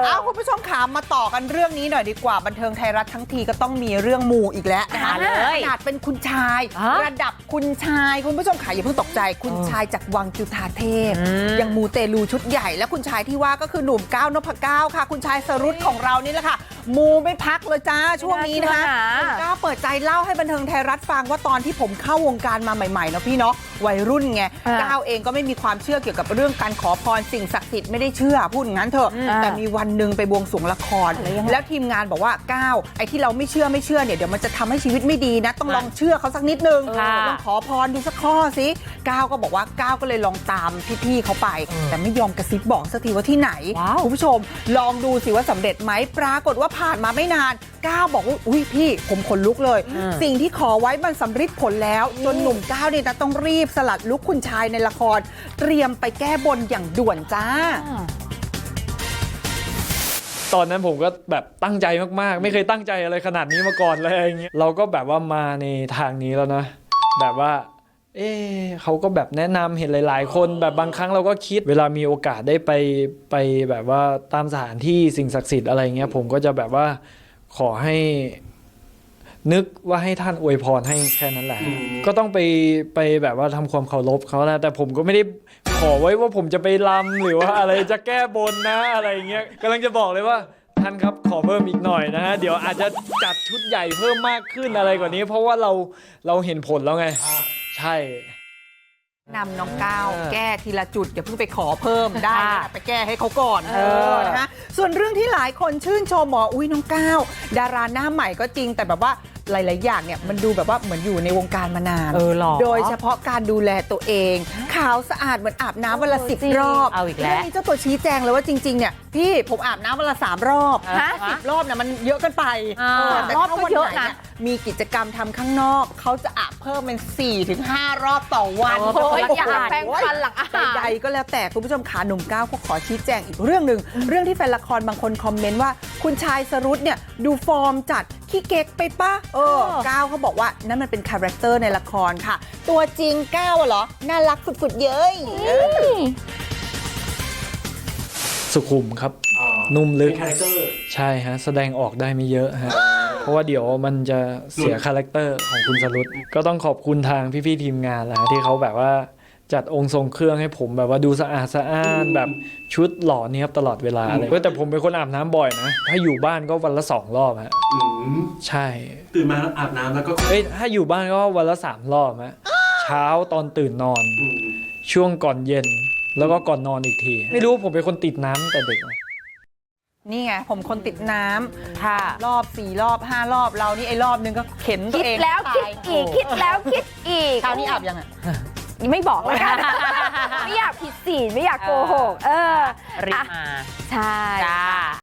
เอา คุณผู้ชมขามาต่อกันเรื่องนี้หน่อยดีกว่าบันเทิงไทยรัฐทั้งทีก็ต้องมีเรื่องมูอีกแล้วนะคะมาเลยขนาดเป็นคุณชายฮะระดับคุณชาย คุณผู้ชมขาอย่าเพิ่งตกใจ คุณชายจากวังจุฑาเทพอืมยังมูเตลูชุดใหญ่ และคุณชายที่ว่าก็คือหนุ่มก้าวนพก้าวค่ะ คุณชายสรุตของเรานี่แหละค่ะ มูไม่พักเลยจ้าช่วงนี้นะคะไม่น่าเชื่อนะคุณก้าวเปิดใจเล่าให้บันเทิงไทยรัฐฟังว่าตอนที่ผมเข้าวงการมาใหม่ๆเนาะพี่เนาะวัยรุ่นไงอ่าก้าวเองก็ไม่มีความเชื่อเกี่ยวกับเรื่องการขอพรสิ่งศักดิ์สิทธิ์ไม่ได้เชื่อพูดอย่างนั้นเถอะอืมแต่มีวันหนึ่งไปบวงสรวงละครอะไรยังไงแล้วทีมงานบอกว่าก้าวไอ้ที่เราไม่เชื่อไม่เชื่อเนี่ยเดี๋ยวมันจะทำให้ชีวิตไม่ดีนะ ต้องลองเชื่อเขาสักนิดนึงค่ะลองขอพรดูสักข้อสิก้าวก็บอกว่าก้าวก็เลยลองตามพี่ๆเขาไปเออแต่ไม่ยอมกระซิบบอกสักทีว่าที่ไหนว้าวคุณผู้ชม ลองดูสิว่าสำเร็จไหมปรากฏว่าผ่านมาไม่นานก้าวบอกว่าอุ้ยพี่ผมขนลุกเลยอืมสิ่งที่ขอไว้มันสำเร็จผลแล้วจนหนุ่มก้าวเนี่ยนะต้องรีบสลัดลุกคุณชายในละคร เตรียมไปแก้บนอย่างด่วนจ้า ตอนนั้นผมก็แบบตั้งใจมากๆ ไม่เคยตั้งใจอะไรขนาดนี้มาก่อนเลยอะไรเงี้ยเราก็แบบว่ามาในทางนี้แล้วนะ แบบว่า เอ๊เขาก็แบบแนะนำเห็นหลาย ๆ คนแบบบางครั้งเราก็คิด เวลามีโอกาสได้ไปไปแบบว่าตามสถานที่สิ่งศักดิ์สิทธิ์อะไรเงี้ยผมก็จะแบบว่าขอให้ นึกว่าให้ท่านอวยพรให้แค่นั้นแหละ ก็ต้องไปไปแบบว่าทำความเคารพเขานะแต่ผมก็ไม่ได้ขอไว้ว่าผมจะไปรำหรือว่าอะไรจะแก้บนนะอะไรอย่างเงี้ยกำลังจะบอกเลยว่าท่านครับขอเพิ่มอีกหน่อยนะฮะเดี๋ยวอาจจะจัดชุดใหญ่เพิ่มมากขึ้นอะไรกว่านี้ เพราะว่าเราเราเห็นผลแล้วไง ใช่นำน้องก้าวเออแก้ทีละจุด อย่าเพิ่งไปขอเพิ่มได้นะค่ะไปแก้ให้เขาก่อนเออนะคะส่วนเรื่องที่หลายคนชื่นชมหมออุ้ยน้องก้าวดาราหน้าใหม่ก็จริงแต่แบบว่า หลาย ๆ อย่างเนี่ยมันดูแบบว่าเหมือนอยู่ในวงการมานานเออหรอโดยเฉพาะการดูแลตัวเอง ขาวสะอาดเหมือนอาบน้ำวันละเออสิบจริงรอบเอาอีกแล้วรื่องนี้เจ้าตัวชี้แจงเลยว่าจริง ๆ เนี่ยพี่ผมอาบน้ำวันละสามรอบฮะสิบรอบเนี่ยมันเยอะเกินไปอ่าเออแต่รอบถ้าก็วันเยไหอะนนะเนี่ยมีกิจกรรมทำข้างนอก เขาจะอาบเพิ่มเป็น4ี่ถึงห้ารอบต่อวันโอ้ยโอ้โหอยากแปรงฟันหลังอาหารใดๆก็แล้วแต่คุณผู้ชมขาหนุ่มก้าวก็ขอชี้แจงอีกเรื่องหนึ่งเรื่องที่แฟนละครบางคนคอมเมนต์ว่า คุณชายสรุตเนี่ยดูฟอร์มจัดขี้เก๊กไปปะเออเออก้าวเขาบอกว่านั่นมันเป็นคาแรคเตอร์ในละครค่ะ ตัวจริงก้าวอะเหรอ น่ารักสุดๆเย้ยสุขุมครับ นุ่มลึกเป็นคาแรคเตอร์ใช่ฮะ แสดงออกได้ไม่เยอะฮะ เพราะว่าเดี๋ยวมันจะเสียคาแรคเตอร์ของคุณสรุตก็ต้องขอบคุณทางพี่ๆทีมงานแหละฮะที่เขาแบบว่า จัดองค์ทรงเครื่องให้ผมแบบว่าดูสะอาดสะอ้านแบบชุดหล่อเนี้ยบตลอดเวลาเลยเว้ยแต่ผมเป็นคนอาบน้ำบ่อยนะ ถ้าอยู่บ้านก็วันละสองรอบฮะอืมใช่ ตื่นมาแล้วอาบน้ำแล้วก็เอ้ยถ้าอยู่บ้านก็วันละสามรอบฮะเช้าตอนตื่นนอน อืมช่วงก่อนเย็น แล้วก็ก่อนนอนอีกที ไม่รู้ผมเป็นคนติดน้ำตั้งแต่เด็กนะ นี่ไง ผมคนติดน้ำค่ะ รอบสี่รอบห้ารอบเรานี่ไอ้รอบนึงก็เข็นตัวคิดเองแล้วตาคิดยอีก คิดแล้วคิดอีกคราวนี้อาบยังอะ ไม่บอกแล้วกัน ไม่อยากผิดศีลไม่อยากโกหก เออรีบอะมาใช่จ้า